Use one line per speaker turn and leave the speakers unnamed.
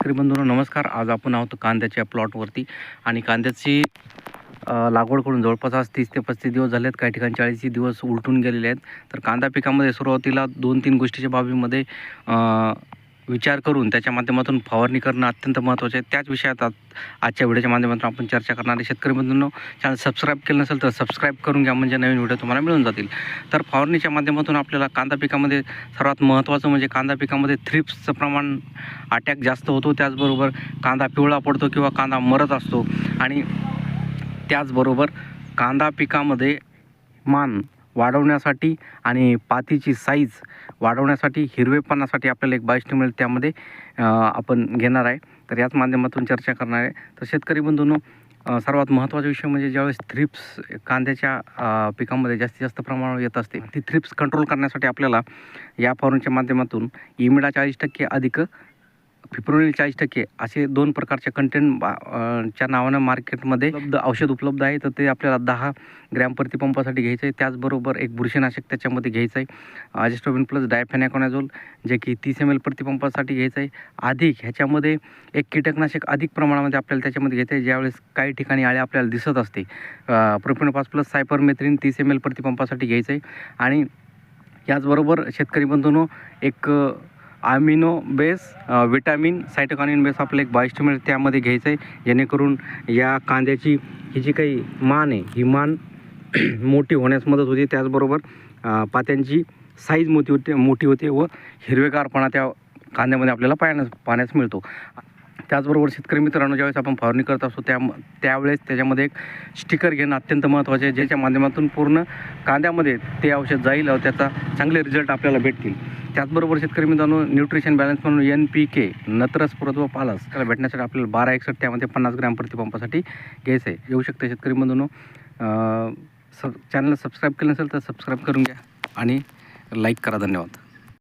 शेतकरी बंधूंनो नमस्कार. आज आपण आहोत कांद्याच्या प्लॉटवरती आणि कांद्याची लागवड करून जवळपास आज तीस ते पस्तीस दिवस झालेत. काही ठिकाणी चाळीस दिवस उलटून गेलेले आहेत. तर कांदा पिकामध्ये सुरुवातीला दोन तीन गोष्टीच्या बाबीमध्ये विचार करून त्याच्या माध्यमातून फवारणी करणं अत्यंत महत्त्वाचं आहे. त्याच विषयात आज आजच्या व्हिडिओच्या माध्यमातून आपण चर्चा करणारे शेतकरी बंधूंनो चॅनल सबस्क्राईब केलं नसेल तर सबस्क्राईब करून घ्या. म्हणजे नवीन व्हिडिओ तुम्हाला मिळून जातील. तर फवारणीच्या माध्यमातून आपल्याला कांदा पिकामध्ये सर्वात महत्त्वाचं म्हणजे कांदा पिकामध्ये थ्रिप्सचं प्रमाण अटॅक जास्त होतो. त्याचबरोबर कांदा पिवळा पडतो किंवा कांदा मरत असतो. आणि त्याचबरोबर कांदा पिकामध्ये मान वाढवण्यासाठी आणि पातीची साईज वाढवण्यासाठी हिरवेपणासाठी आपल्याला एक बायोस्टिम मिळेल. त्यामध्ये आपण घेणार आहे. तर याच माध्यमातून चर्चा करणार आहे. तर शेतकरी बंधूंनो सर्वात महत्त्वाचा विषय म्हणजे ज्यावेळेस थ्रिप्स कांद्याच्या पिकामध्ये जास्तीत जास्त प्रमाणावर येत असते ती थ्रिप्स कंट्रोल करण्यासाठी आपल्याला या फॉर्मच्या माध्यमातून इमिडा चाळीस टक्के अधिक फिप्रोनिल चाळीस टक्के असे दोन प्रकारच्या कंटेंट च्या नावानं मार्केटमध्ये उपलब्ध औषध उपलब्ध आहे. तर ते आपल्याला दहा ग्रॅम प्रतिपंपासाठी घ्यायचं आहे. त्याचबरोबर एक बुरशीनाशक त्याच्यामध्ये घ्यायचं आहे. अजिस्टोबिन प्लस डायफेनॅकोनाझोल जे की तीस एम एल प्रतिपंपासाठी घ्यायचं आहे. अधिक ह्याच्यामध्ये एक कीटकनाशक अधिक प्रमाणामध्ये आपल्याला त्याच्यामध्ये घ्यायचं आहे. ज्यावेळेस काही ठिकाणी आळे आपल्याला दिसत असते. प्रोपिनोपास प्लस सायपरमेथ्रिन तीस एम एल प्रतिपंपासाठी घ्यायचं आहे. आणि याचबरोबर शेतकरी बंधूंनो एक amino base vitamin cytokinin base आपलं एक बायोस्टिम मिळेल त्यामध्ये घ्यायचं आहे जेणेकरून या कांद्याची ही जी काही मान आहे ही मान मोठी होण्यास मदत होते. त्याचबरोबर पात्यांची साईज मोठी होते मोठी होते व हिरवेगारपणा त्या कांद्यामध्ये आपल्याला पाहण्यास पाहण्यास मिळतो. त्याचबरोबर शेतकरी मित्रांनो ज्यावेळेस आपण फवारणी करत असतो त्या त्यावेळेस त्याच्यामध्ये एक स्टिकर घेणं अत्यंत महत्त्वाचे आहे ज्याच्या माध्यमातून पूर्ण कांद्यामध्ये ते औषध जाईल त्याचा चांगले रिझल्ट आपल्याला भेटतील. त्याचबरोबर शेतकरी मित्रांनो न्यूट्रिशन बॅलन्स म्हणून एन पी के नत्रस पुरत व पालस त्याला भेटण्यासाठी आपल्याला बारा एकसठ त्यामध्ये पन्नास ग्रॅम प्रतिपंपासाठी घ्यायचं आहे येऊ शकते शेतकरी मित्रांनो सब चॅनल सबस्क्राईब केलं नसेल तर सबस्क्राईब करून घ्या आणि लाईक करा. धन्यवाद.